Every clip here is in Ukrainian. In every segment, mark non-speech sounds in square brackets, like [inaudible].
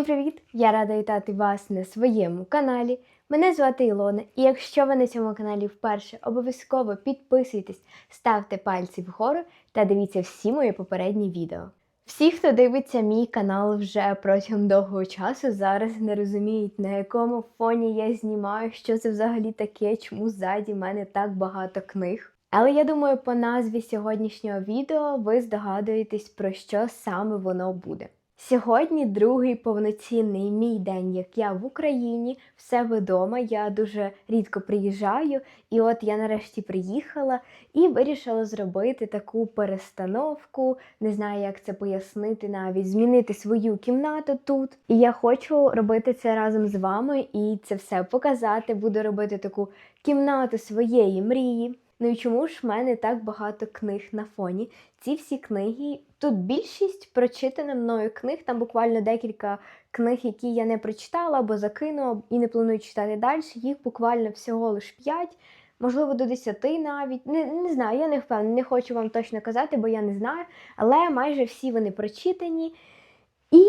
Всім привіт! Я рада вітати вас на своєму каналі. Мене звати Ілона, і якщо ви на цьому каналі вперше, обов'язково підписуйтесь, ставте пальці вгору та дивіться всі мої попередні відео. Всі, хто дивиться мій канал вже протягом довгого часу, зараз не розуміють, на якому фоні я знімаю, що це взагалі таке, чому ззаді мене так багато книг. Але я думаю, по назві сьогоднішнього відео ви здогадуєтесь, про що саме воно буде. Сьогодні другий повноцінний мій день, як я в Україні, в себе вдома. Я дуже рідко приїжджаю, і от я нарешті приїхала і вирішила зробити таку перестановку. Не знаю, як це пояснити, навіть змінити свою кімнату тут. І я хочу робити це разом з вами і це все показати. Буду робити таку кімнату своєї мрії. Ну і чому ж в мене так багато книг на фоні? Ці всі книги, тут більшість прочитана мною книг, там буквально декілька книг, які я не прочитала або закинула і не планую читати далі. Їх буквально всього лиш 5, можливо, до 10 навіть. Не, не знаю, я не впевнена, не хочу вам точно казати, бо я не знаю. Але майже всі вони прочитані. І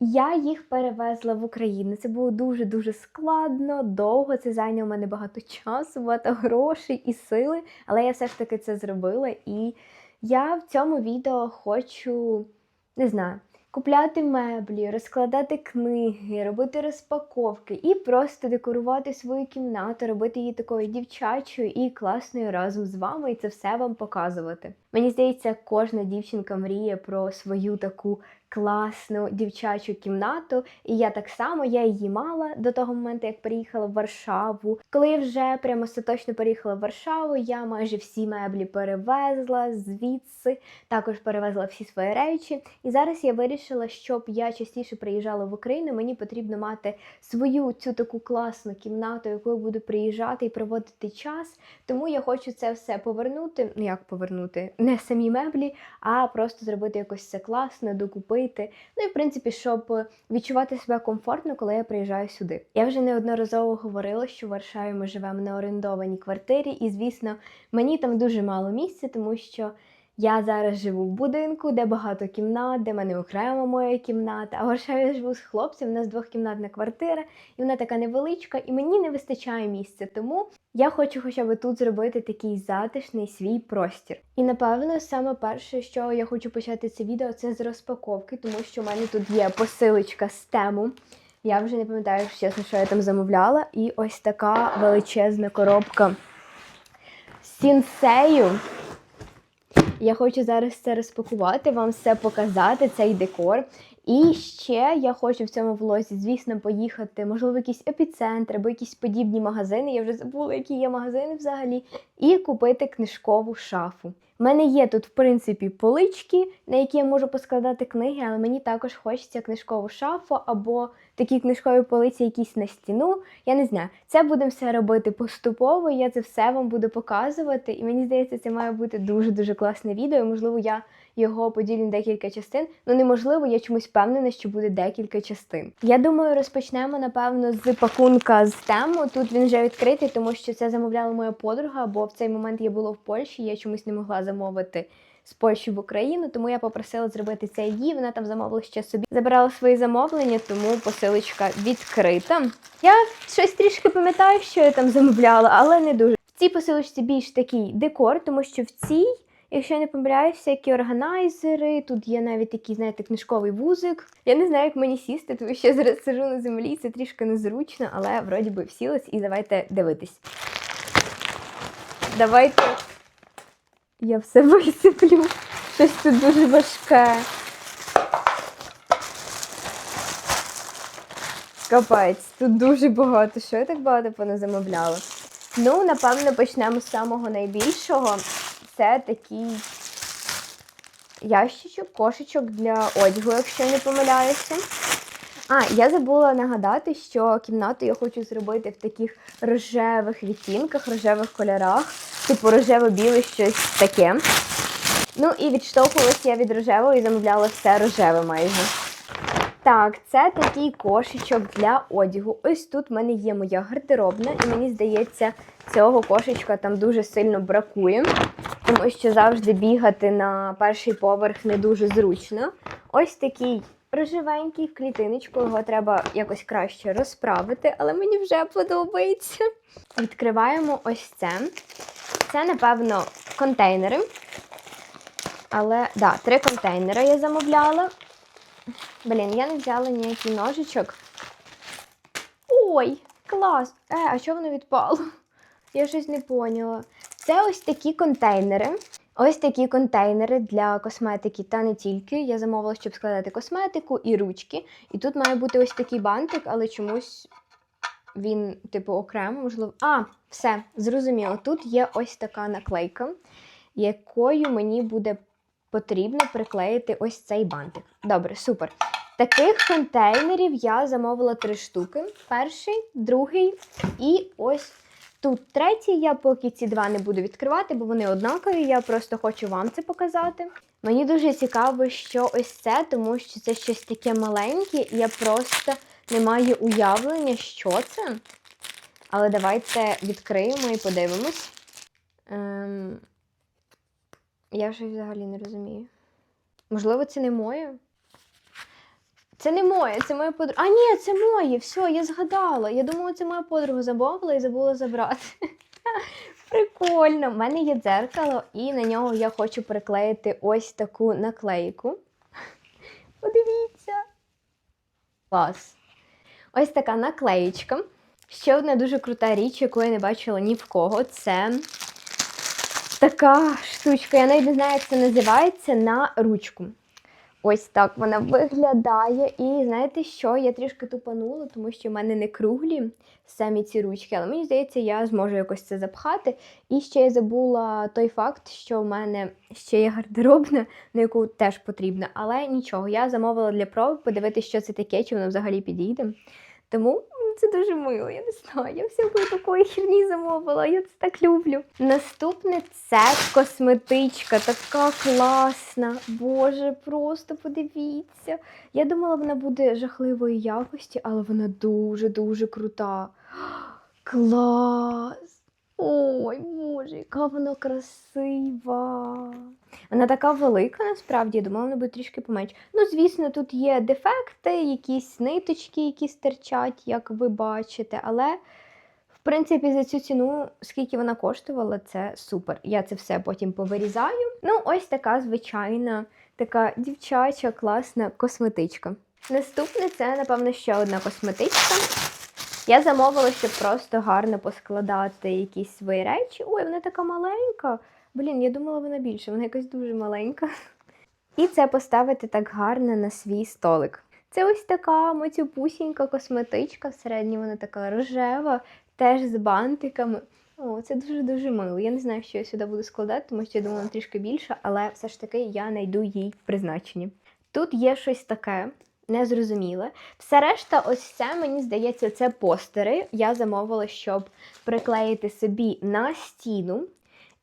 я їх перевезла в Україну. Це було дуже-дуже складно, довго. Це зайняло мене багато часу, багато грошей і сили. Але я все ж таки це зробила. І я в цьому відео хочу, не знаю, купляти меблі, розкладати книги, робити розпаковки і просто декорувати свою кімнату, робити її такою дівчачою і класною разом з вами, і це все вам показувати. Мені здається, кожна дівчинка мріє про свою таку класну дівчачу кімнату. І я так само я її мала до того моменту, як переїхала в Варшаву. Коли я вже прямо остаточно переїхала в Варшаву, я майже всі меблі перевезла звідси, також перевезла всі свої речі. І зараз я вирішила, щоб я частіше приїжджала в Україну, мені потрібно мати свою цю таку класну кімнату, яку я буду приїжджати і проводити час. Тому я хочу це все повернути. Ну як повернути? Не самі меблі, а просто зробити якось все класно, докупити. Ну і в принципі, щоб відчувати себе комфортно, коли я приїжджаю сюди. Я вже неодноразово говорила, що в Варшаві ми живемо на орендованій квартирі, і звісно, мені там дуже мало місця, тому що. Я зараз живу в будинку, де багато кімнат, де в мене окрема моя кімната. А в Варшаві живу з хлопцем, у нас двохкімнатна квартира, і вона така невеличка, і мені не вистачає місця. Тому я хочу хоча б тут зробити такий затишний свій простір. І напевно, саме перше, що я хочу почати це відео, це з розпаковки, тому що в мене тут є посилочка з тему. Я вже не пам'ятаю, чесно, що я там замовляла. І ось така величезна коробка з сінсею. Я хочу зараз це розпакувати, вам все показати, цей декор. І ще я хочу в цьому влозі, звісно, поїхати, можливо, якісь епіцентр або якісь подібні магазини. Я вже забула, які є магазини взагалі, і купити книжкову шафу. У мене є тут, в принципі, полички, на які я можу поскладати книги, але мені також хочеться книжкову шафу або такі книжкові полиці, якісь на стіну. Я не знаю. Це будемо все робити поступово. Я це все вам буду показувати. І мені здається, це має бути дуже-дуже класне відео. Можливо, я його поділю на декілька частин. Ну неможливо, я чомусь впевнена, що буде декілька частин. Я думаю, розпочнемо, напевно, з пакунка з тему. Тут він вже відкритий, тому що це замовляла моя подруга, бо в цей момент я була в Польщі, я чомусь не могла замовити. З Польщі в Україну, тому я попросила зробити це її. Вона там замовила ще собі. Забирала свої замовлення, тому посилочка відкрита. Я щось трішки пам'ятаю, що я там замовляла, але не дуже. В цій посилочці більш такий декор, тому що в цій Якщо я не помиляюся, всякі органайзери, тут є навіть такий, знаєте, книжковий вузик. Я не знаю, як мені сісти, тому що я зараз сижу на землі, це трішки незручно, але вроді би всілась і давайте дивитись. Давайте я все [laughs] висиплю. Щось тут дуже важке. Капець, тут дуже багато. Що я так багато поназамовляла? Ну, напевно, почнемо з самого найбільшого це такий ящичок, кошечок для одягу, якщо не помиляюся. А, я забула нагадати, що кімнату я хочу зробити в таких рожевих відтінках, рожевих кольорах, типу рожево-біле щось таке. Ну і відштовхувалася я від рожевого і замовляла все рожеве майже. Так, це такий кошечок для одягу. Ось тут в мене є моя гардеробна, і мені здається, цього кошечка там дуже сильно бракує, тому що завжди бігати на перший поверх не дуже зручно. Ось такий рожевенький в клітиночку, його треба якось краще розправити, але мені вже подобається. Відкриваємо ось це. Це, напевно, контейнери. Але, да, три контейнери я замовляла. Блін, я не взяла ніякий ножичок. Ой, клас! Е, а що воно відпало? Я щось не поняла. Це ось такі контейнери. Ось такі контейнери для косметики та не тільки. Я замовила, щоб складати косметику і ручки. І тут має бути ось такий бантик, але чомусь він, типу, окремо, можливо. А, все, зрозуміло. Тут є ось така наклейка, якою мені буде потрібно приклеїти ось цей бантик. Добре, супер. Таких контейнерів я замовила три штуки: перший, другий і ось тут третій. Я поки ці два не буду відкривати, бо вони однакові. Я просто хочу вам це показати. Мені дуже цікаво, що ось це, тому що це щось таке маленьке, і я просто не маю уявлення, що це. Але давайте відкриємо і подивимось. Ем... Я щось взагалі не розумію. Можливо, це не моє? Це не моє, це моя подруга. А, ні, це моє. Все, я згадала. Я думала, це моя подруга замовила і забула забрати. [laughs] Прикольно. У мене є дзеркало, і на нього я хочу приклеїти ось таку наклейку. [laughs] Подивіться. Клас. Ось така наклеєчка. Ще одна дуже крута річ, яку я не бачила ні в кого. Це така штучка. Я навіть не знаю, як це називається на ручку. Ось так вона виглядає. І знаєте що? Я трішки тупанула, тому що в мене не круглі самі ці ручки, але мені здається, я зможу якось це запхати. І ще я забула той факт, що в мене ще є гардеробна, на яку теж потрібно. Але нічого, я замовила для проби подивитися, що це таке, чи воно взагалі підійде. Тому це дуже мило, я не знаю. Я всякої такої херні замовила, я це так люблю. Наступне це косметичка, така класна. Боже, просто подивіться. Я думала, вона буде жахливої якості, але вона дуже-дуже крута. [gasps] Клас! Ой, боже, яка вона красива. Вона така велика, насправді, я думала, вона буде трішки поменше. Ну, звісно, тут є дефекти, якісь ниточки, які стирчать, як ви бачите, але. В принципі, за цю ціну, скільки вона коштувала, це супер. Я це все потім повирізаю. Ну, ось така звичайна, така дівчача, класна косметичка. Наступне це, напевно, ще одна косметичка. Я замовила, щоб просто гарно поскладати якісь свої речі. Ой, вона така маленька. Блін, я думала, вона більше, вона якась дуже маленька. І це поставити так гарно на свій столик. Це ось така матюпусінька косметичка, всередині вона така рожева, теж з бантиками. О, це дуже-дуже мило. Я не знаю, що я сюди буду складати, тому що я думала, трішки більше, але все ж таки я знайду їй призначення. Тут є щось таке. Незрозуміле. Все решта, ось це, мені здається, це постери. Я замовила, щоб приклеїти собі на стіну.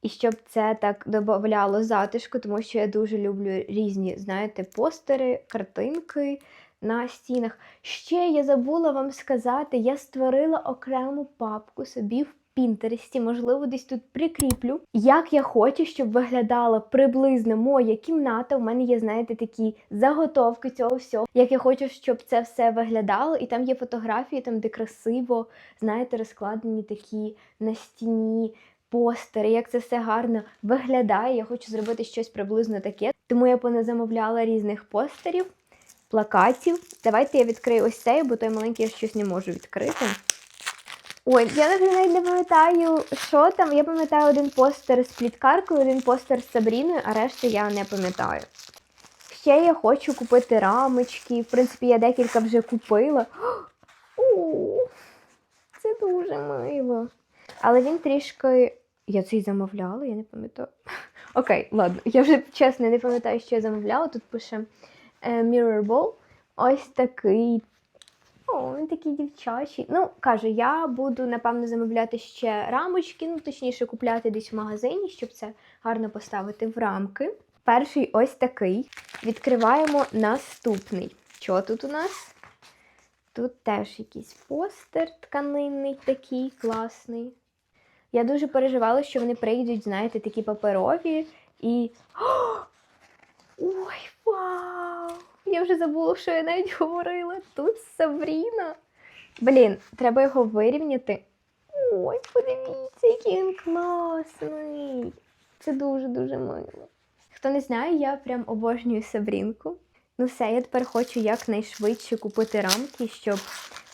І щоб це так додавало затишку, тому що я дуже люблю різні, знаєте, постери, картинки на стінах. Ще я забула вам сказати, я створила окрему папку собі в Пінтересті, можливо, десь тут прикріплю. Як я хочу, щоб виглядала приблизно моя кімната. У мене є, знаєте, такі заготовки цього всього. Як я хочу, щоб це все виглядало, і там є фотографії, там де красиво, знаєте, розкладені такі на стіні постери, як це все гарно виглядає. Я хочу зробити щось приблизно таке. Тому я поназамовляла різних постерів, плакатів. Давайте я відкрию ось цей, бо той маленький я щось не можу відкрити. Ой, я навіть не пам'ятаю, що там. Я пам'ятаю один постер з пліткаркою, один постер з Сабріною, а решту я не пам'ятаю. Ще я хочу купити рамочки. В принципі, я декілька вже купила. О, це дуже мило. Але він трішки. Я цей замовляла, я не пам'ятаю. [laughs] Окей, ладно, я вже чесно не пам'ятаю, що я замовляла. Тут пише е, Mirror Ball. Ось такий. О, такий дівчачий. Ну, кажу, я буду, напевно, замовляти ще рамочки, ну, точніше, купляти десь в магазині, щоб це гарно поставити в рамки. Перший ось такий. Відкриваємо наступний. Що тут у нас? Тут теж якийсь постер тканинний такий класний. Я дуже переживала, що вони прийдуть, знаєте, такі паперові і. [gasps] Ой, вау! Я вже забула, що я навіть говорила. Тут Сабріна. Блін, треба його вирівняти. Ой, подивіться, який він класний. Це дуже-дуже мило. Хто не знає, я прям обожнюю Сабрінку. Ну все, я тепер хочу якнайшвидше купити рамки, щоб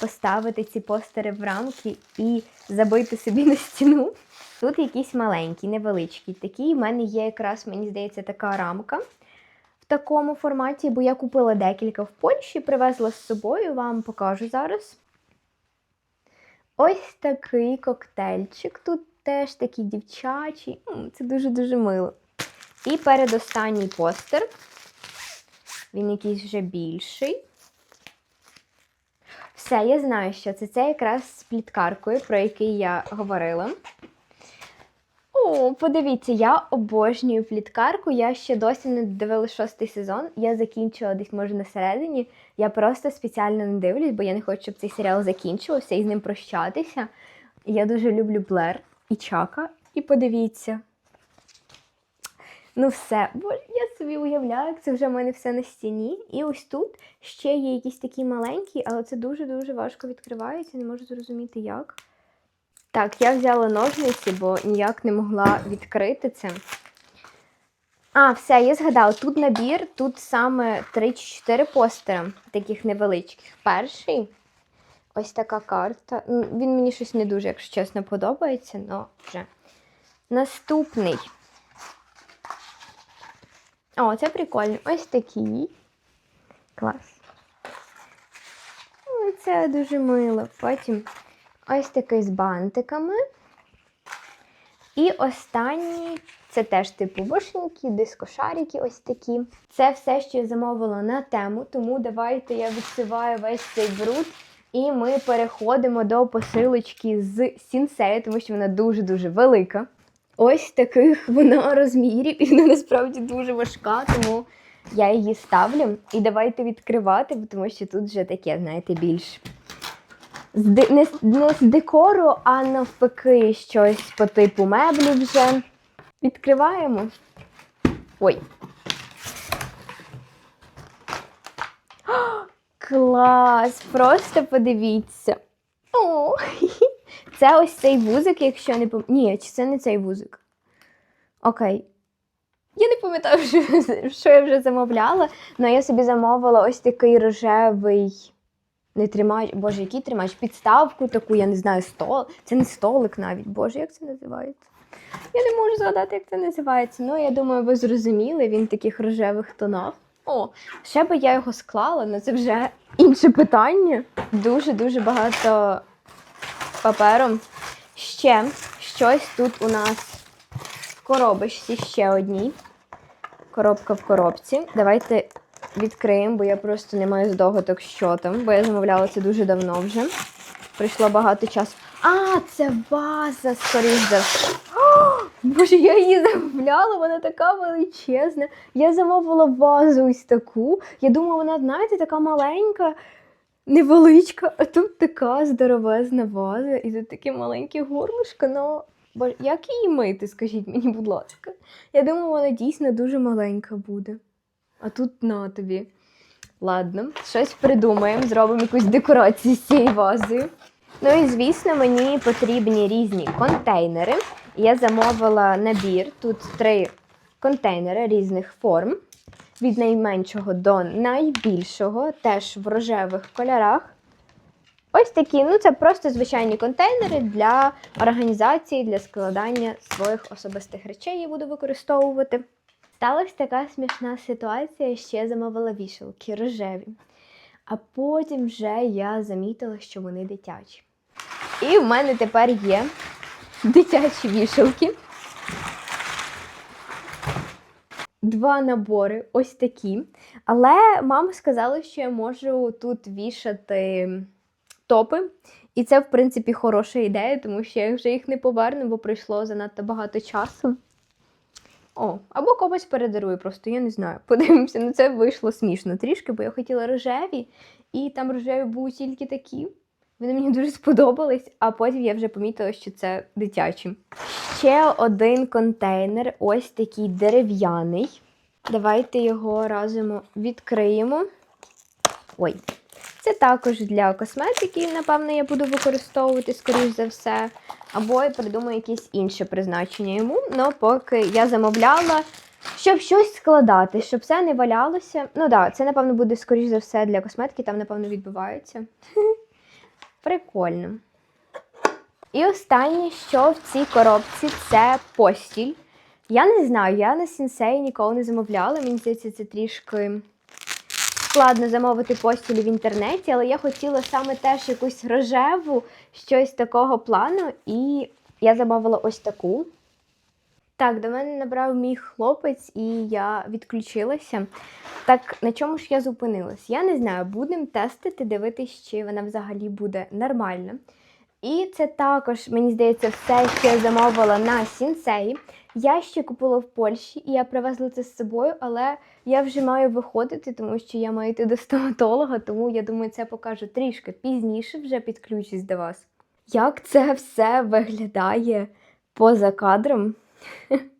поставити ці постери в рамки і забити собі на стіну. Тут якісь маленькі, невеличкі. Такі в мене є якраз, мені здається, така рамка такому форматі, бо я купила декілька в Польщі, привезла з собою, вам покажу зараз. Ось такий коктейльчик. Тут теж такий дівчачий. Це дуже-дуже мило. І передостанній постер. Він якийсь вже більший. Все, я знаю, що це. Це якраз з пліткаркою, про який я говорила. Подивіться, я обожнюю пліткарку. Я ще досі не дивилася шостий сезон. Я закінчила десь, може, на середині. Я просто спеціально не дивлюсь, бо я не хочу, щоб цей серіал закінчився і з ним прощатися. Я дуже люблю Блер і Чака. І подивіться. Ну, все, бо я собі уявляю, як це вже в мене все на стіні. І ось тут ще є якісь такі маленькі, але це дуже-дуже важко відкривається, не можу зрозуміти як. Так, я взяла ножниці, бо ніяк не могла відкрити це. А, все, я згадала, тут набір, тут саме 3 чи 4 постера, таких невеличких. Перший ось така карта. Він мені щось не дуже, якщо чесно, подобається, але вже. Наступний. О, це прикольно. Ось такий. Клас. Це дуже мило. Потім ось такий з бантиками. І останній це теж типу вишеньки, дискошарики ось такі. Це все, що я замовила на тему, тому давайте я відсиваю весь цей бруд. І ми переходимо до посилочки з Сінсею, тому що вона дуже-дуже велика. Ось таких [laughs] вона розмірів, і вона насправді дуже важка, тому я її ставлю. І давайте відкривати, тому що тут вже таке, знаєте, більш з не, не з декору, а навпаки, щось по типу меблів вже. Відкриваємо. Ой. О, клас! Просто подивіться. О, [laughs] це ось цей вузик, якщо не пам... Ні, чи це не цей вузик? Окей. Я не пам'ятаю, що, [laughs] що я вже замовляла, але я собі замовила ось такий рожевий. Не тримач, боже, який тримач? Підставку таку, я не знаю, стол. Це не столик навіть. Боже, як це називається? Я не можу згадати, як це називається. Ну, я думаю, ви зрозуміли, він в таких рожевих тонах. О, ще би я його склала, але це вже інше питання. Дуже-дуже багато паперу. Ще щось тут у нас в коробочці ще одній. Коробка в коробці. Давайте відкриємо, бо я просто не маю здогадок, що там, бо я замовляла це дуже давно вже. Прийшло багато часу. А, це ваза, скоріш за. Боже, я її замовляла, вона така величезна. Я замовила вазу ось таку. Я думала, вона, знаєте, така маленька, невеличка, а тут така здоровезна ваза, і тут таке маленьке горлышко. Ну, як її мити, скажіть мені, будь ласка. Я думала, вона дійсно дуже маленька буде. А тут на тобі. Ладно, щось придумаємо, зробимо якусь декорацію з цією вазою. Ну і звісно, мені потрібні різні контейнери. Я замовила набір. Тут три контейнери різних форм. Від найменшого до найбільшого, теж в рожевих кольорах. Ось такі, ну це просто звичайні контейнери для організації, для складання своїх особистих речей я буду використовувати. Сталася така смішна ситуація, що я замовила вішалки рожеві. А потім вже я замітила, що вони дитячі. І в мене тепер є дитячі вішалки. Два набори, ось такі. Але мама сказала, що я можу тут вішати топи. І це, в принципі, хороша ідея, тому що я вже їх не поверну, бо пройшло занадто багато часу. О, або комусь передарую, просто я не знаю. [laughs] Подивимося, ну це вийшло смішно трішки, бо я хотіла рожеві, і там рожеві були тільки такі. Вони мені дуже сподобались, а потім я вже помітила, що це дитячі. Ще один контейнер, ось такий дерев'яний. Давайте його разом відкриємо. Ой. Це також для косметики, напевно, я буду використовувати, скоріш за все. Або я придумаю якесь інше призначення йому. Ну, поки я замовляла, щоб щось складати, щоб все не валялося. Ну так, да, це, напевно, буде, скоріш за все, для косметики, там, напевно, відбувається. [laughs] Прикольно. І останнє, що в цій коробці, це постіль. Я не знаю, я на сінсей ніколи не замовляла. Мені здається, це трішки складно замовити постілі в інтернеті, але я хотіла саме теж якусь рожеву, щось такого плану, і я замовила ось таку. Так, до мене набрав мій хлопець, і я відключилася. Так, на чому ж я зупинилась? Я не знаю, будемо тестити, дивитись, чи вона взагалі буде нормальна. І це також, мені здається, все, що я замовила на сінсеї. Я ще купила в Польщі, і я привезла це з собою, але я вже маю виходити, тому що я маю йти до стоматолога, тому я думаю, це покажу трішки пізніше, вже підключусь до вас. Як це все виглядає поза кадром? [laughs]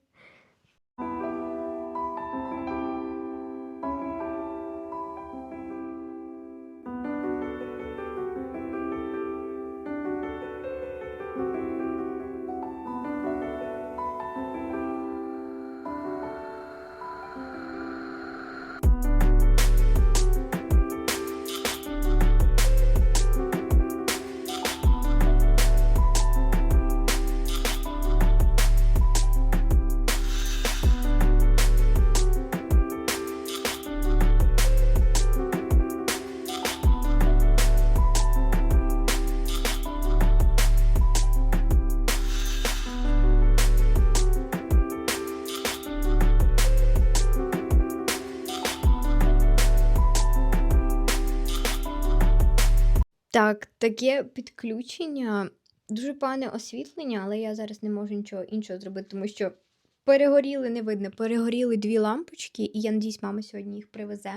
Так, таке підключення, дуже погане освітлення, але я зараз не можу нічого іншого зробити, тому що перегоріли, не видно, перегоріли дві лампочки, і я надіюсь, мама сьогодні їх привезе,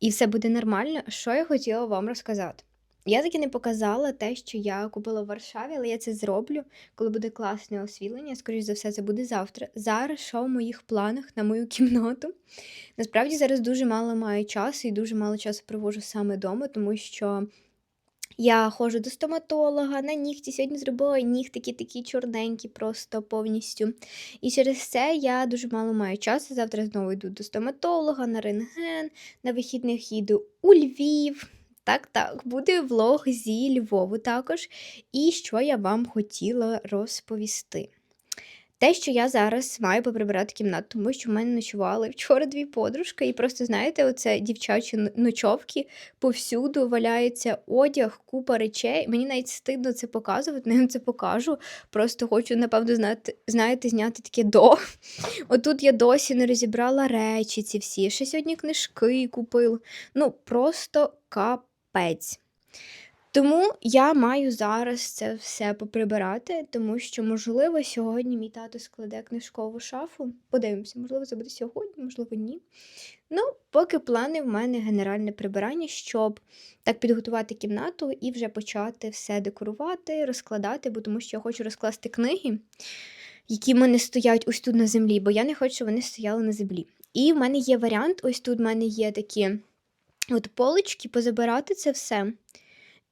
і все буде нормально. Що я хотіла вам розказати? Я таки не показала те, що я купила в Варшаві, але я це зроблю, коли буде класне освітлення. Скоріше за все, це буде завтра. Зараз що в моїх планах на мою [laughs] кімнату. Насправді зараз дуже мало маю часу і дуже мало часу проводжу саме вдома, тому що. Я ходжу до стоматолога, на нігті сьогодні зробила нігтики такі чорненькі, просто повністю. І через це я дуже мало маю часу. Завтра знову йду до стоматолога, на рентген, на вихідних їду у Львів. Так, так, буде влог зі Львову також. І що я вам хотіла розповісти. Те, що я зараз маю поприбирати кімнату, тому що в мене ночували вчора дві подружки, і просто, знаєте, оце дівчачі ночовки, повсюду валяється одяг, купа речей. Мені навіть стидно це показувати, [laughs] не це покажу. Просто хочу, напевно, знати, знаєте, зняти таке до. [laughs] Отут я досі не розібрала речі ці всі. Ще сьогодні книжки купила. Ну, просто капець. Тому я маю зараз це все поприбирати, тому що, можливо, сьогодні мій тато складе книжкову шафу. Подивимося, можливо, це буде сьогодні, можливо, ні. Ну, поки плани в мене генеральне прибирання, щоб так підготувати кімнату і вже почати все декорувати, розкладати, бо тому що я хочу розкласти книги, які в мене стоять ось тут на землі, бо я не хочу, щоб вони стояли на землі. І в мене є варіант: ось тут в мене є такі от полички, позабирати це все.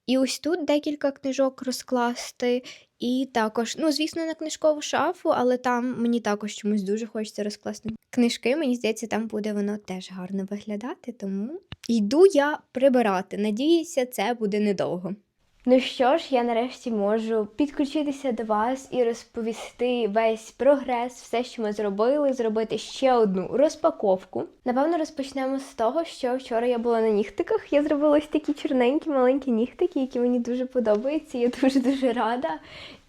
І ось тут декілька книжок розкласти, і також, ну, звісно, на книжкову шафу, але там мені також чомусь дуже хочеться розкласти книжки. Мені здається, там буде воно теж гарно виглядати, тому йду я прибирати. Надіюся, це буде недовго. Ну що ж, я нарешті можу підключитися до вас і розповісти весь прогрес, все, що ми зробили, зробити ще одну розпаковку. Напевно, розпочнемо з того, що вчора я була на нігтиках. Я зробила ось такі чорненькі маленькі нігтики, які мені дуже подобаються. Я дуже дуже рада.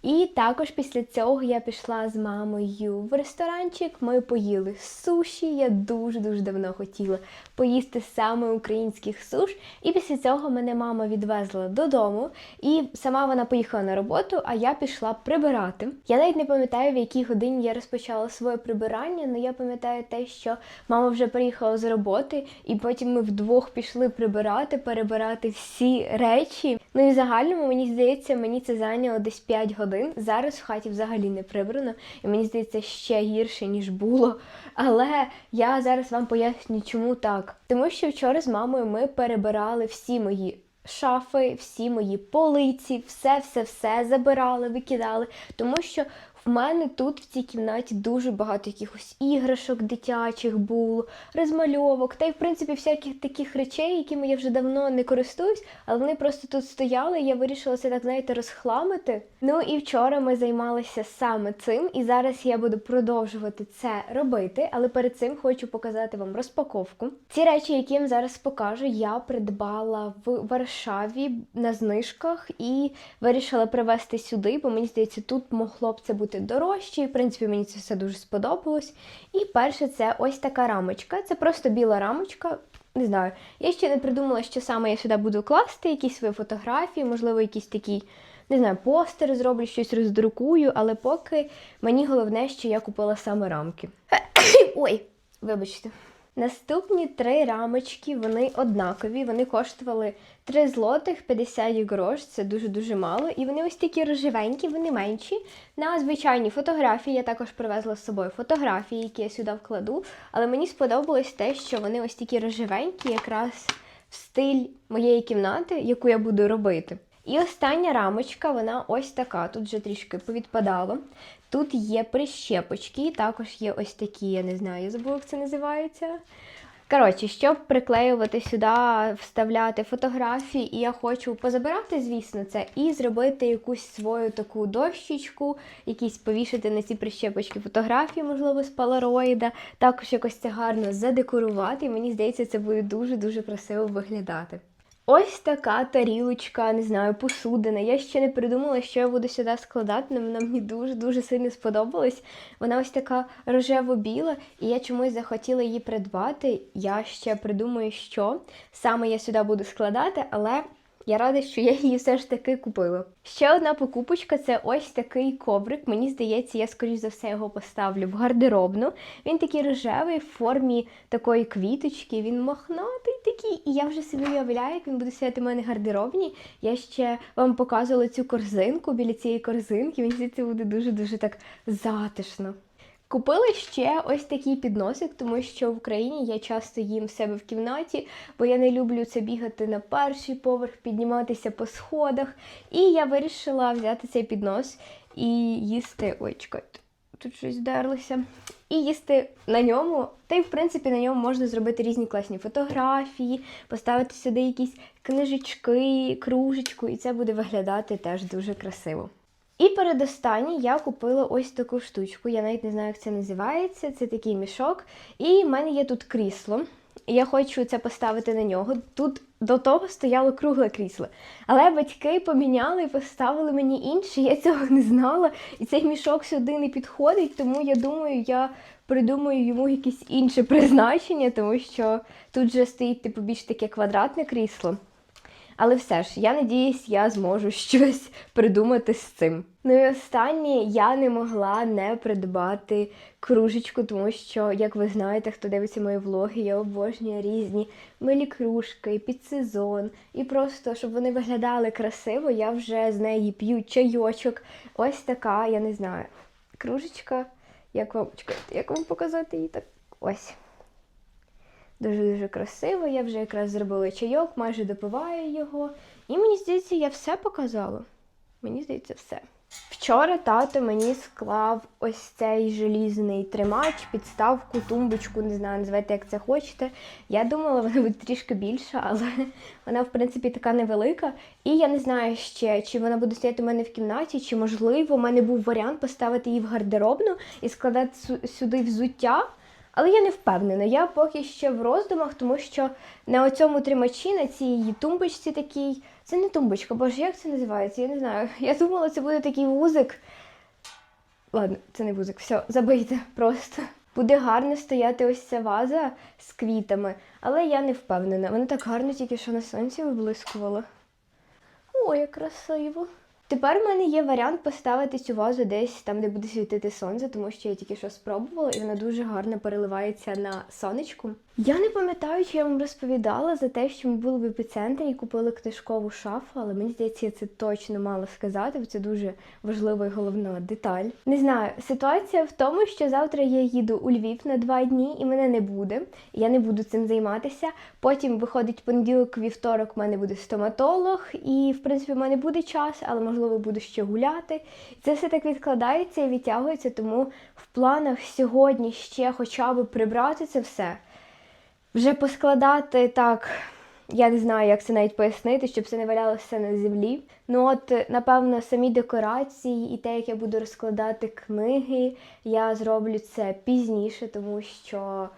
І також після цього я пішла з мамою в ресторанчик. Ми поїли суші. Я дуже дуже давно хотіла поїсти саме українських суш. І після цього мене мама відвезла додому, і сама вона поїхала на роботу, а я пішла прибирати. Я навіть не пам'ятаю, в якій годині я розпочала своє прибирання, але я пам'ятаю те, що мама вже приїхала з роботи, і потім ми вдвох пішли прибирати, перебирати всі речі. Ну і в загальному, мені здається, мені це зайняло десь 5 годин. Зараз в хаті взагалі не прибрано, і мені здається, ще гірше, ніж було. Але я зараз вам поясню, чому так. Тому що вчора з мамою ми перебирали всі мої. Шафи, всі мої полиці, все, все, все забирали, викидали, тому що в мене тут в цій кімнаті дуже багато якихось іграшок дитячих було, розмальовок, та й в принципі всяких таких речей, якими я вже давно не користуюсь, але вони просто тут стояли. і Я вирішила це так, знаєте, розхламити. Ну і вчора ми займалися саме цим, і зараз я буду продовжувати це робити. Але перед цим хочу показати вам розпаковку. Ці речі, які я вам зараз покажу, я придбала в Варшаві на знижках і вирішила привезти сюди, бо мені здається, тут могло б це бути дорожче. дорожчі. в принципі, мені це все дуже сподобалось. І перше, це ось така рамочка. Це просто біла рамочка. Не знаю, я ще не придумала, що саме я сюди буду класти, якісь свої фотографії, можливо, якісь такі, не знаю, постери зроблю, щось роздрукую, але поки мені головне, що я купила саме рамки. [coughs] Ой, вибачте. Наступні три рамочки, вони однакові, вони коштували 3 злотих 50 грош, це дуже-дуже мало. І вони ось такі рожевенькі, вони менші. На звичайні фотографії я також привезла з собою фотографії, які я сюди вкладу. Але мені сподобалось те, що вони ось такі рожевенькі, якраз в стиль моєї кімнати, яку я буду робити. І остання рамочка, вона ось така. Тут вже трішки повідпадало. Тут є прищепочки, також є ось такі, я не знаю, я забула, як це називається. Коротше, щоб приклеювати сюди, вставляти фотографії, і я хочу позабирати, звісно, це, і зробити якусь свою таку дощечку, якісь повішати на ці прищепочки фотографії, можливо, з полароїда, також якось це гарно задекорувати. І мені здається, це буде дуже-дуже красиво виглядати. Ось така тарілочка, не знаю, посудина. Я ще не придумала, що я буду сюди складати, але вона мені дуже-дуже сильно сподобалась. Вона ось така рожево-біла, і я чомусь захотіла її придбати. Я ще придумаю, що саме я сюди буду складати, але я рада, що я її все ж таки купила. Ще одна покупочка це ось такий коврик. Мені здається, я, скоріш за все, його поставлю в гардеробну. Він такий рожевий в формі такої квіточки, він мохнатий такий. І я вже собі уявляю, як він буде стояти в мене гардеробні. Я ще вам показувала цю корзинку біля цієї корзинки. Мені здається, буде дуже-дуже так затишно. Купила ще ось такий підносик, тому що в Україні я часто їм в себе в кімнаті, бо я не люблю це бігати на перший поверх, підніматися по сходах. І я вирішила взяти цей піднос і їсти. Ой, чекайте, тут щось здерлося. І їсти на ньому. Та й в принципі на ньому можна зробити різні класні фотографії, поставити сюди якісь книжечки, кружечку, і це буде виглядати теж дуже красиво. І передостанній я купила ось таку штучку. Я навіть не знаю, як це називається. Це такий мішок. І в мене є тут крісло. Я хочу це поставити на нього. Тут до того стояло кругле крісло. Але батьки поміняли і поставили мені інше. Я цього не знала. І цей мішок сюди не підходить, тому я думаю, я придумаю йому якесь інше призначення, тому що тут же стоїть типу більш таке квадратне крісло. Але все ж, я надіюсь, я зможу [laughs] щось придумати з цим. Ну і останнє, я не могла не придбати кружечку, тому що, як ви знаєте, хто дивиться мої влоги, я обожнюю різні милі кружки, під сезон. І просто, щоб вони виглядали красиво, я вже з неї п'ю чайочок. Ось така, я не знаю, кружечка. Як вам як вам показати її так? Ось. Дуже-дуже красиво. Я вже якраз зробила чайок, майже допиваю його. І мені здається, я все показала. Мені здається, все. Вчора тато мені склав ось цей желізний тримач, підставку, тумбочку, не знаю, називайте, як це хочете. Я думала, вона буде трішки більша, але [laughs] вона, в принципі, така невелика. І я не знаю ще, чи вона буде стояти у мене в кімнаті, чи можливо, у мене був варіант поставити її в гардеробну і складати сюди взуття. Але я не впевнена. Я поки ще в роздумах, тому що на оцьому тримачі, на цій тумбочці такій. Це не тумбочка, боже, як це називається? Я не знаю. [laughs] Я думала, це буде такий вузик. Ладно, це не вузик, все, забийте просто. Буде гарно стояти ось ця ваза з квітами, але я не впевнена. Вона так гарно тільки що на сонці виблискувала. Ой, як красиво. Тепер в мене є варіант поставити цю вазу десь там, де буде світити сонце, тому що я тільки що спробувала, і вона дуже гарно переливається на сонечку. Я не пам'ятаю, чи я вам розповідала за те, що ми були в епіцентрі і купили книжкову шафу, але мені здається, я це точно мала сказати, бо це дуже важлива і головна деталь. Не знаю, ситуація в тому, що завтра я їду у Львів на два дні, і мене не буде. Я не буду цим займатися. Потім виходить понеділок, вівторок, в мене буде стоматолог, і в принципі в мене буде час, але можливо буду ще гуляти. Це все так відкладається і відтягується, тому в планах сьогодні ще хоча б прибрати це все. Вже поскладати так, я не знаю, як це навіть пояснити, щоб це не валялося на землі. Ну от, напевно, самі декорації і те, як я буду розкладати книги, я зроблю це пізніше, тому що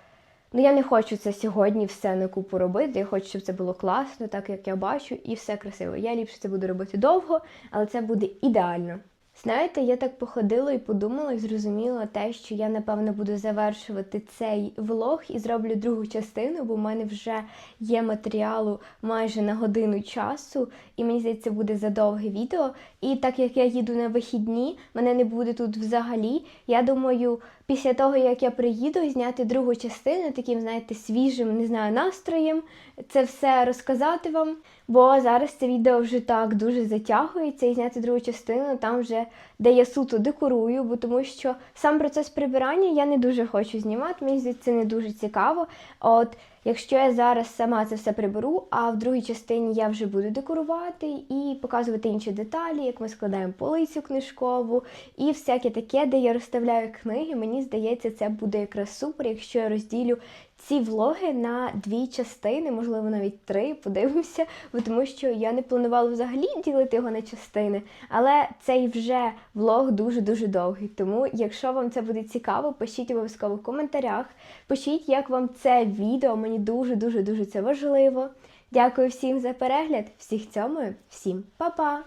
ну, я не хочу це сьогодні все на купу робити. Я хочу, щоб це було класно, так як я бачу, і все красиво. Я ліпше це буду робити довго, але це буде ідеально. Знаєте, я так походила і подумала, і зрозуміла те, що я напевно буду завершувати цей влог і зроблю другу частину, бо в мене вже є матеріалу майже на годину часу, і мені здається, буде задовге відео. І так як я їду на вихідні, мене не буде тут взагалі. Я думаю, після того як я приїду, зняти другу частину, таким, знаєте, свіжим, не знаю, настроєм, це все розказати вам. Бо зараз це відео вже так дуже затягується і зняти другу частину там вже, де я суто декорую, бо тому що сам процес прибирання я не дуже хочу знімати, мені здається, це не дуже цікаво. От якщо я зараз сама це все приберу, а в другій частині я вже буду декорувати і показувати інші деталі, як ми складаємо полицю книжкову і всяке таке, де я розставляю книги, мені здається, це буде якраз супер, якщо я розділю ці влоги на дві частини, можливо, навіть три, подивимося, бо тому що я не планувала взагалі ділити його на частини, але цей вже влог дуже-дуже довгий. Тому, якщо вам це буде цікаво, пишіть обов'язково в коментарях. Пишіть, як вам це відео, мені дуже-дуже дуже це важливо. Дякую всім за перегляд, всіх цьомою, всім па-па!